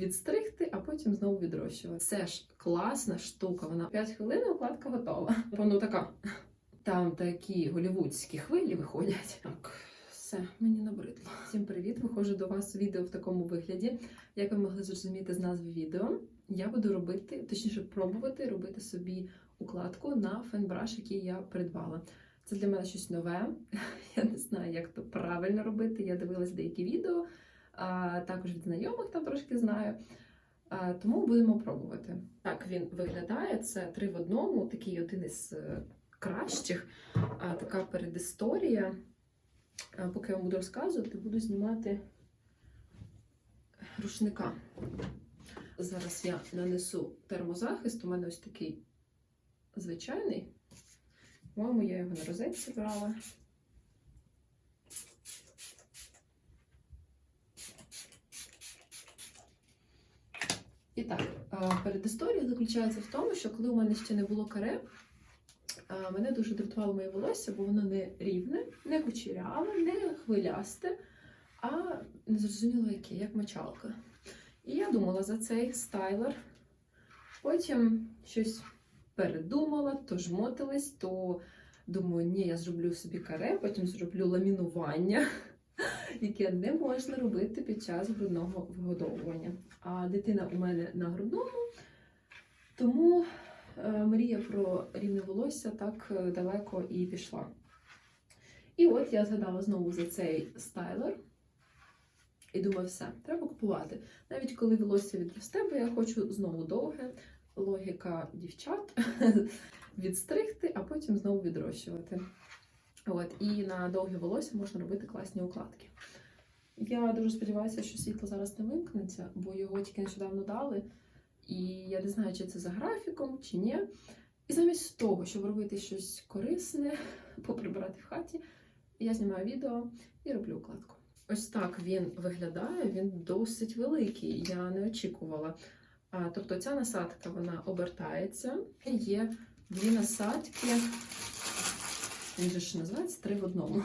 відстригти, а потім знову відрощувати. Це ж класна штука. Вона 5 хвилин і укладка готова. Воно така. Там такі голівудські хвилі виходять. Так, все, мені набридло. Всім привіт! Виходжу до вас відео в такому вигляді. Як ви могли зрозуміти з назви відео, я буду робити, точніше, пробувати робити собі укладку на фенбраш, який я придбала. Це для мене щось нове. Я не знаю, як то правильно робити. Я дивилась деякі відео, також від знайомих там трошки знаю. Тому будемо пробувати. Так він виглядає. Це три в одному, такий один із е, кращих. Така передісторія. Поки я вам буду розказувати, буду знімати рушника. Зараз я нанесу термозахист. У мене ось такий звичайний. По-моєму, я його на розетці брала. І так, передісторія заключається в тому, що коли у мене ще не було каре, мене дуже дратувало моє волосся, бо воно не рівне, не кучеряве, не хвилясте, а не зрозуміло яке, як мочалка. І я думала за цей стайлер. Потім щось передумала, то жмотилась, то думаю, ні, я зроблю собі каре, потім зроблю ламінування, яке не можна робити під час грудного вигодовування. А дитина у мене на грудному, тому е, мрія про рівне волосся так е, далеко і пішла. І от я згадала знову за цей стайлер. І думаю, все, треба купувати. Навіть коли волосся відросте, бо я хочу знову довге, логіка дівчат відстригти, а потім знову відрощувати. От, і на довге волосся можна робити класні укладки. Я дуже сподіваюся, що світло зараз не вимкнеться, бо його тільки нещодавно дали. І я не знаю, чи це за графіком, чи ні. І замість того, щоб робити щось корисне, поприбирати в хаті, я знімаю відео і роблю укладку. Ось так він виглядає, він досить великий, я не очікувала. А, тобто ця насадка вона обертається. Є дві насадки, він же ж називається три в одному.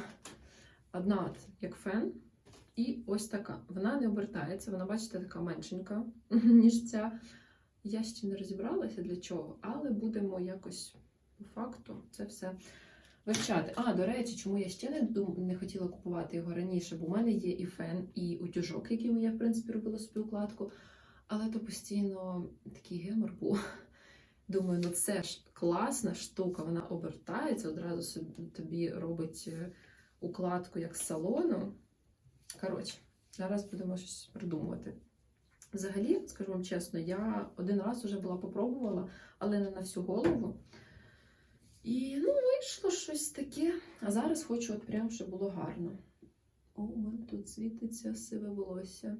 Одна як фен, і ось така. Вона не обертається, вона, бачите, така меншенька, ніж ця. Я ще не розібралася для чого, але будемо якось по факту це все вивчати. А, до речі, чому я ще не дум... не хотіла купувати його раніше, бо в мене є і фен, і утюжок, яким я, в принципі, робила собі укладку. Але то постійно такий гемор був. Думаю, ну це ж класна штука, вона обертається, одразу собі, тобі робить е, укладку як з салону. Коротше, зараз будемо щось придумувати. Взагалі, скажу вам чесно, я один раз вже була попробувала, але не на всю голову. І ну, вийшло щось таке. А зараз хочу, от прям, щоб було гарно. О, у мене тут світиться сиве волосся.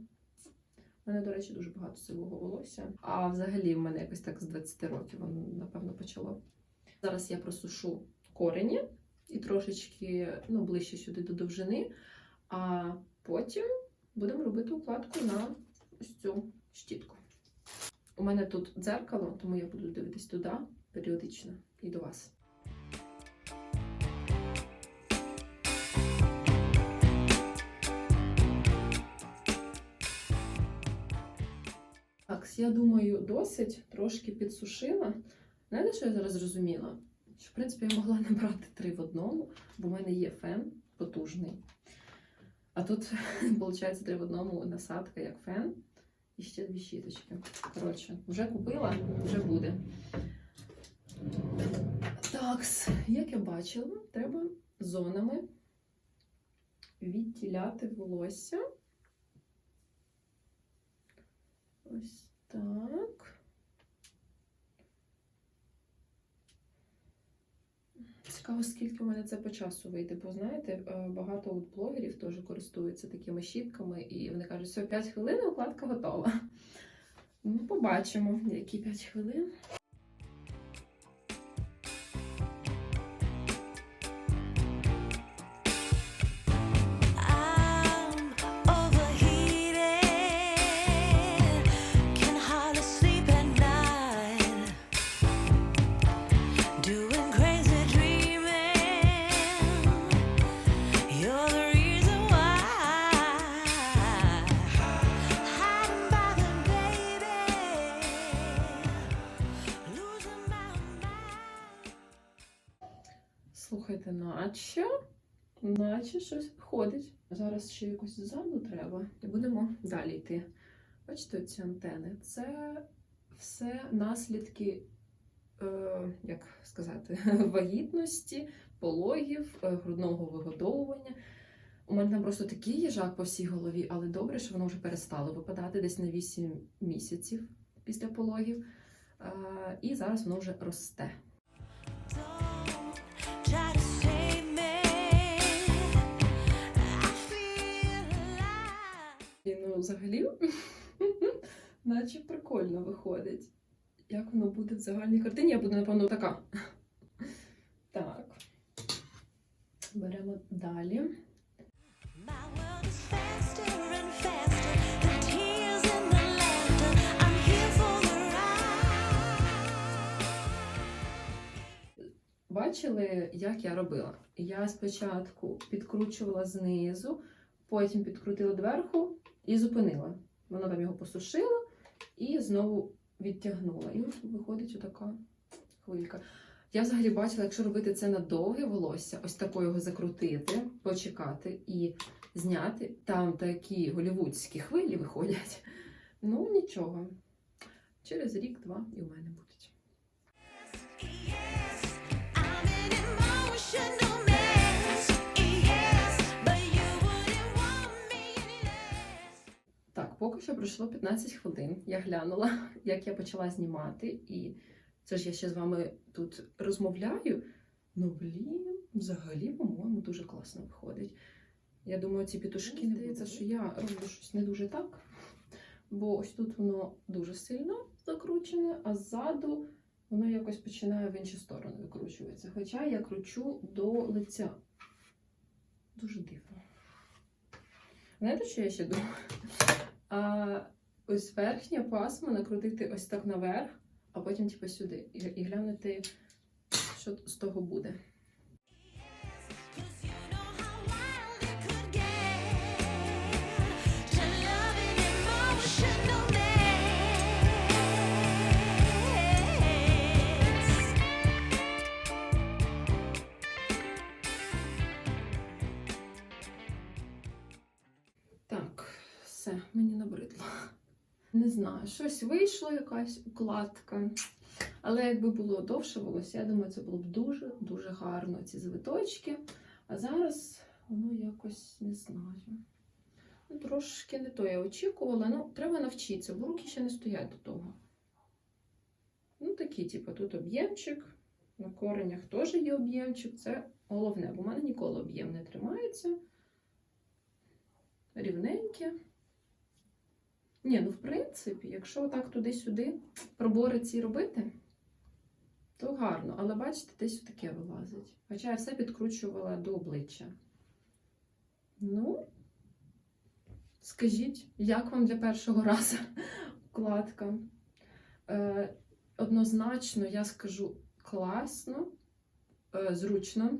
Мене, до речі, дуже багато сивого волосся. А взагалі в мене якось так з 20 років воно, напевно, почало. Зараз я просушу корені і трошечки ну, ближче сюди до довжини, а потім будемо робити укладку на ось цю щітку. У мене тут дзеркало, тому я буду дивитись туди періодично і до вас. Я думаю, досить трошки підсушила. Знаєте, що я зараз зрозуміла? Що, в принципі, я могла набрати три в одному, бо в мене є фен потужний. А тут, виходить, три в одному насадка як фен і ще дві щіточки. Коротше, вже купила, вже буде. Так, як я бачила, треба зонами відділяти волосся. Ось так. Цікаво, скільки в мене це по часу вийде, бо знаєте, е, багато от блогерів теж користуються такими щітками, і вони кажуть, все, 5 хвилин укладка готова. Ну, побачимо, які 5 хвилин. Слухайте, наче, наче щось виходить. Зараз ще якось ззаду треба. І будемо далі йти. Бачите, ці антени? Це все наслідки, е, як сказати, вагітності, пологів, е, грудного вигодовування. У мене там просто такий їжак по всій голові, але добре, що воно вже перестало випадати десь на 8 місяців після пологів. Е, і зараз воно вже росте. Ну, взагалі, наче прикольно виходить. Як воно буде в загальній картині, я буду, напевно, така. Так. Беремо далі. Бачили, як я робила? Я спочатку підкручувала знизу, потім підкрутила дверху і зупинила. Воно там його посушило і знову відтягнула. І виходить отака хвилька. Я взагалі бачила, якщо робити це на довге волосся, ось тако його закрутити, почекати і зняти. Там такі голівудські хвилі виходять. Ну, нічого. Через рік-два і у мене будуть. Поки що пройшло 15 хвилин. Я глянула, як я почала знімати, і це ж я ще з вами тут розмовляю. Ну, блін, взагалі, по-моєму, дуже класно виходить. Я думаю, ці пітушки не здається, що я роблю щось не дуже так. Бо ось тут воно дуже сильно закручене, а ззаду воно якось починає в інші сторони викручуватися. Хоча я кручу до лиця. Дуже дивно. Знаєте, що я ще думаю? А ось верхня пасма накрутити ось так наверх, а потім типу сюди. І, і глянути, що з того буде. Все, мені набридло. Не знаю, щось вийшло, якась укладка. Але якби було довше волосся, я думаю, це було б дуже-дуже гарно, ці завиточки. А зараз воно якось не знаю. Ну, трошки не то я очікувала. Ну, треба навчитися, бо руки ще не стоять до того. Ну, такі, типу, тут об'ємчик, на коренях теж є об'ємчик. Це головне, бо в мене ніколи об'єм не тримається. Рівненьке. Ні, ну в принципі, якщо отак туди-сюди пробори ці робити, то гарно. Але бачите, десь таке вилазить. Хоча я все підкручувала до обличчя. Ну, скажіть, як вам для першого разу укладка? Е, однозначно, я скажу класно, е, зручно,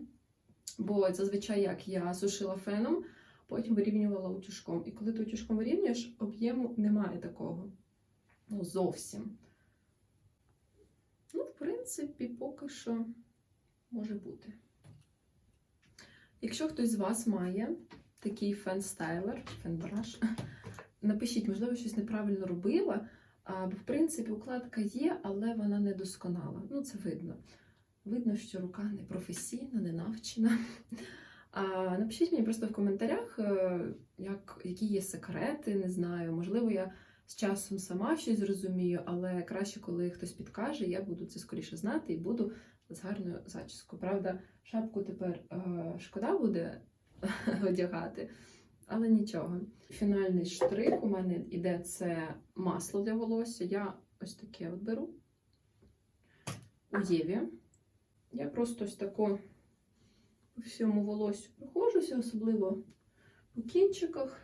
бо зазвичай як я сушила феном, потім вирівнювала утюжком. І коли ти утюжком вирівнюєш, об'єму немає такого. Ну, зовсім. Ну, в принципі, поки що може бути. Якщо хтось з вас має такий фен-стайлер, фен-бараш, напишіть, можливо, щось неправильно робила. А, бо, в принципі, укладка є, але вона не досконала. Ну, це видно. Видно, що рука не професійна, не навчена. Напишіть мені просто в коментарях, е, як, які є секрети, не знаю. Можливо, я з часом сама щось зрозумію, але краще, коли хтось підкаже, я буду це скоріше знати і буду з гарною зачіскою. Правда, шапку тепер е, шкода буде одягати, але нічого. Фінальний штрих у мене іде це масло для волосся. Я ось таке от беру у Єві. Я просто ось тако по всьому волосю проходжуся, особливо по кінчиках.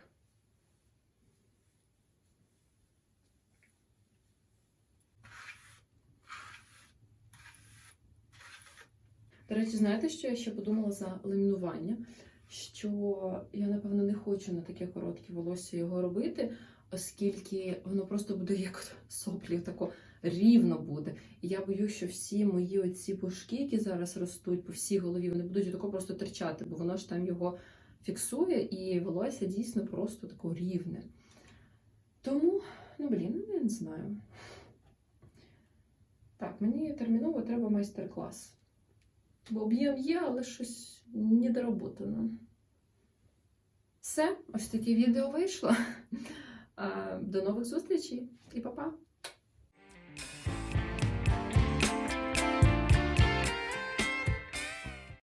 До речі, знаєте, що я ще подумала за ламінування? Що я, напевно, не хочу на таке коротке волосся його робити. Оскільки воно просто буде як соплі, тако рівно буде. І я боюсь, що всі мої оці пушки, які зараз ростуть по всій голові, вони будуть тако просто терчати, бо воно ж там його фіксує, і волосся дійсно просто тако рівне. Тому, ну блін, ну, я не знаю. Так, мені терміново треба майстер-клас. Бо об'єм є, але щось недоработано. Все, ось таке відео вийшло. А, До нових зустрічей і па-па!